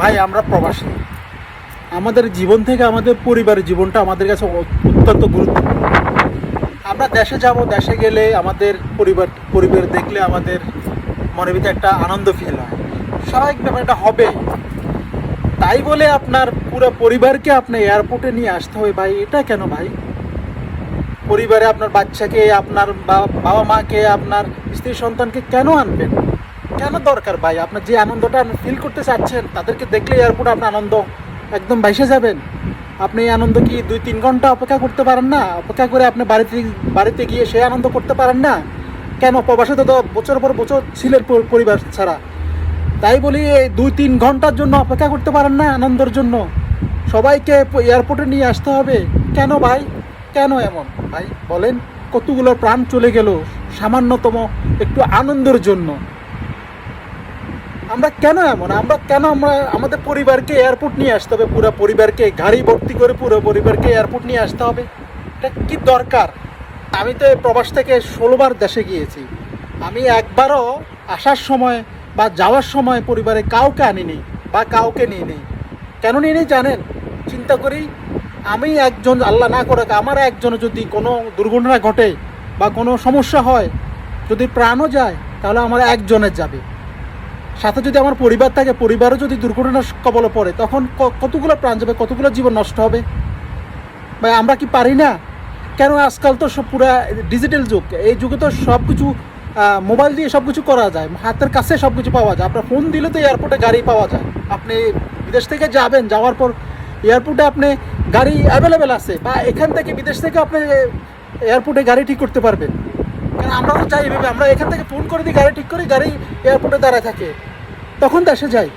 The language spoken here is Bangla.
ভাই, আমরা প্রবাসী। আমাদের জীবন থেকে আমাদের পরিবারের জীবনটা আমাদের কাছে অত্যন্ত গুরুত্বপূর্ণ। আমরা দেশে যাব, দেশে গেলে আমাদের পরিবার পরিবার দেখলে আমাদের মনের ভিতরে একটা আনন্দ ফিল হয়। স্বাভাবিক ব্যাপার এটা হবে। তাই বলে আপনার পুরো পরিবারকে আপনি এয়ারপোর্টে নিয়ে আসতে হবে ভাই, এটা কেন ভাই? পরিবারে আপনার বাচ্চাকে, আপনার বাবা মাকে আপনার স্ত্রী সন্তানকে কেন আনবেন? কেন দরকার ভাই? আপনার যে আনন্দটা ফিল করতে চাচ্ছেন, তাদেরকে দেখলে এয়ারপোর্টে আপনার আনন্দ একদম বাইসে যাবেন। আপনি এই আনন্দ কি দুই তিন ঘণ্টা অপেক্ষা করতে পারেন না? অপেক্ষা করে আপনি বাড়িতে বাড়িতে গিয়ে সেই আনন্দ করতে পারেন না? কেন? প্রবাসে তো বছর পর বছর ছিলেন পরিবার ছাড়া। তাই বলি, এই দুই তিন ঘণ্টার জন্য অপেক্ষা করতে পারেন না আনন্দের জন্য। সবাইকে এয়ারপোর্টে নিয়ে আসতে হবে। কেন ভাই? কেন এমন? ভাই, বলেন, কতগুলো প্রাণ চলে গেল সামান্যতম একটু আনন্দের জন্য। আমরা কেন এমন? আমরা কেন আমরা আমাদের পরিবারকে এয়ারপোর্ট নিয়ে আসতে হবে? পুরো পরিবারকে গাড়ি ভর্তি করে পুরো পরিবারকে এয়ারপোর্ট নিয়ে আসতে হবে? এটা কি দরকার? আমি তো এই প্রবাস থেকে ষোলোবার দেশে গিয়েছি। আমি একবারও আসার সময় বা যাওয়ার সময় পরিবারে কাউকে আনিনি বা কাউকে নিয়ে নেই কেন নিয়ে নেই জানেন? চিন্তা করি, আমি একজন, আল্লাহ না করে আমার একজন যদি কোনো দুর্ঘটনা ঘটে বা কোনো সমস্যা হয়, যদি প্রাণও যায়, তাহলে আমার একজনের যাবে। সাথে যদি আমার পরিবার থাকে, পরিবারও যদি দুর্ঘটনার কবলে পড়ে, তখন কতগুলো প্রাণ যাবে, কতগুলো জীবন নষ্ট হবে? ভাই, আমরা কি পারি না? কেন আজকাল তো সব পুরা ডিজিটাল যুগ, এই যুগে তো সব কিছু মোবাইল দিয়ে সব কিছু করা যায়, হাতের কাছে সব কিছু পাওয়া যায়, আপনার ফোন দিলে তো এয়ারপোর্টে গাড়ি পাওয়া যায়। আপনি বিদেশ থেকে যাবেন, যাওয়ার পর এয়ারপোর্টে আপনি গাড়ি অ্যাভেলেবেল আছে, বা এখান থেকে বিদেশ থেকে আপনি এয়ারপোর্টে গাড়ি ঠিক করতে পারবেন। কারণ আমরা তো যাই ভেবে আমরা এখান থেকে ফোন করে দিই, গাড়ি ঠিক করি গাড়ি এয়ারপোর্টে দাঁড়ায় থাকে। তখন দেশে যাই